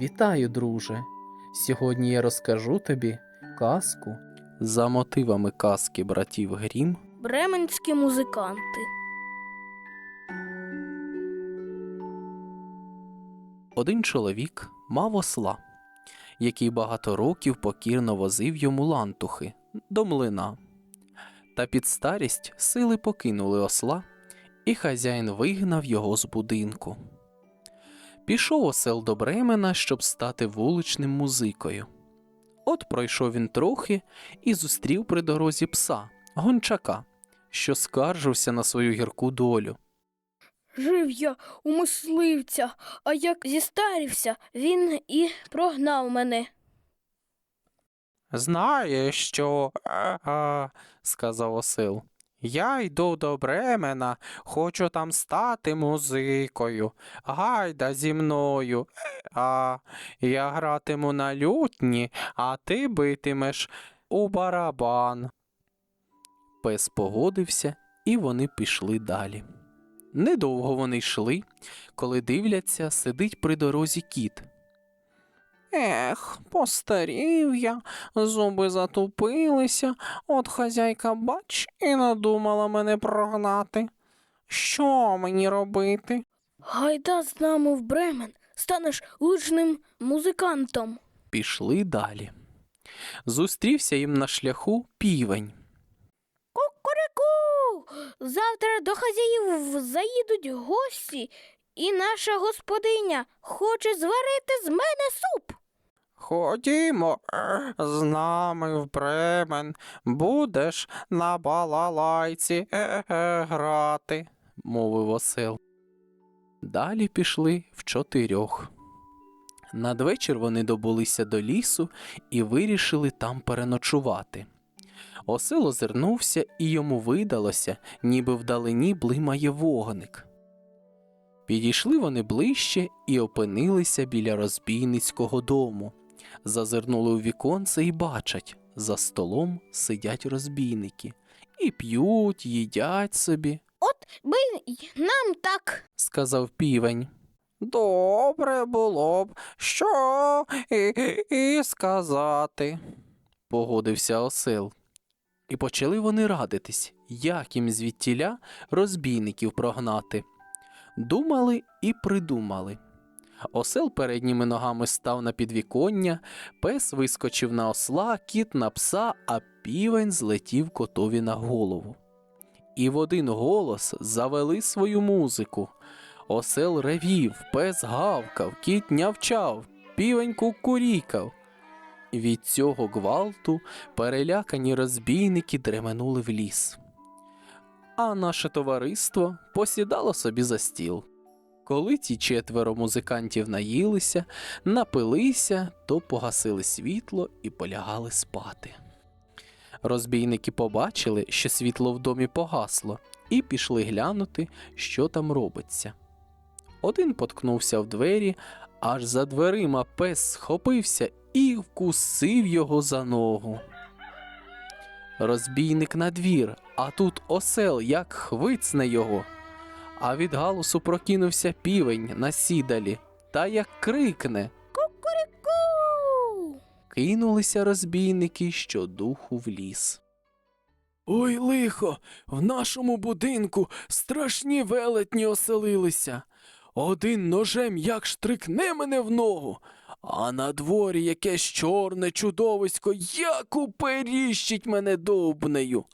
Вітаю, друже! Сьогодні я розкажу тобі казку за мотивами казки братів Грім Бременські музиканти. Один чоловік мав осла, який багато років покірно возив йому лантухи до млина. Та під старість сили покинули осла, і хазяїн вигнав його з будинку. Пішов осел до Бремена, щоб стати вуличним музикою. От пройшов він трохи і зустрів при дорозі пса, гончака, що скаржився на свою гірку долю. Жив я у мисливця, а як зістарівся, він і прогнав мене. Знаєш що, а, сказав осел. Я йду до Бремена, хочу там стати музикою. Гайда зі мною. А я гратиму на лютні, а ти битимеш у барабан. Пес погодився, і вони пішли далі. Недовго вони йшли, коли дивляться, сидить при дорозі кіт. Ех, постарів я, зуби затупилися, от хазяйка, бач, і надумала мене прогнати. Що мені робити? Гайда з нами в Бремен, станеш лучним музикантом. Пішли далі. Зустрівся їм на шляху півень. Кукурику! Завтра до хазяїв заїдуть гості, і наша господиня хоче зварити з мене суп. Ходімо е, з нами в Бремен, будеш на балалайці е, е, грати, мовив осел. Далі пішли в чотирьох. Надвечір вони добулися до лісу і вирішили там переночувати. Осел озирнувся, і йому видалося, ніби вдалині блимає вогник. Підійшли вони ближче і опинилися біля розбійницького дому. Зазирнули у віконце і бачать, за столом сидять розбійники і п'ють, їдять собі, От би й нам так. сказав півень. Добре було б, що і, і сказати, погодився осел. І почали вони радитись, як їм звідтіля розбійників прогнати. Думали і придумали. Осел передніми ногами став на підвіконня, пес вискочив на осла, кіт на пса, а півень злетів котові на голову. І в один голос завели свою музику. Осел ревів, пес гавкав, кіт нявчав, півень кукурікав. Від цього гвалту перелякані розбійники дременули в ліс. А наше товариство посідало собі за стіл. Коли ті четверо музикантів наїлися, напилися, то погасили світло і полягали спати. Розбійники побачили, що світло в домі погасло, і пішли глянути, що там робиться. Один поткнувся в двері, аж за дверима пес схопився і вкусив його за ногу. Розбійник на двір, а тут осел як хвицне його. А від галусу прокинувся півень на сідалі, та як крикне. Кукурику! Кинулися розбійники щодуху в ліс. Ой, лихо, в нашому будинку страшні велетні оселилися. Один ножем як штрикне мене в ногу, а на дворі якесь чорне чудовисько як уперіщить мене довбнею.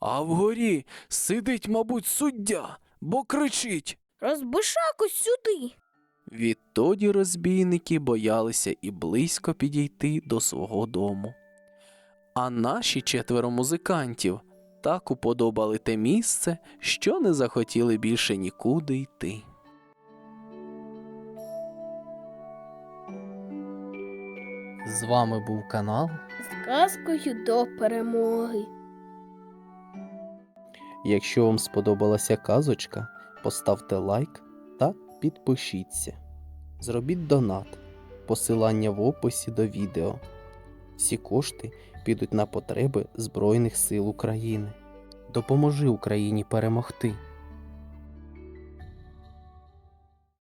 А вгорі сидить, мабуть, суддя, бо кричить. Розбишаку сюди. Відтоді розбійники боялися і близько підійти до свого дому. А наші четверо музикантів так уподобали те місце, що не захотіли більше нікуди йти. З вами був канал. З казкою до перемоги. Якщо вам сподобалася казочка, поставте лайк та підпишіться. Зробіть донат. Посилання в описі до відео. Всі кошти підуть на потреби Збройних сил України. Допоможи Україні перемогти.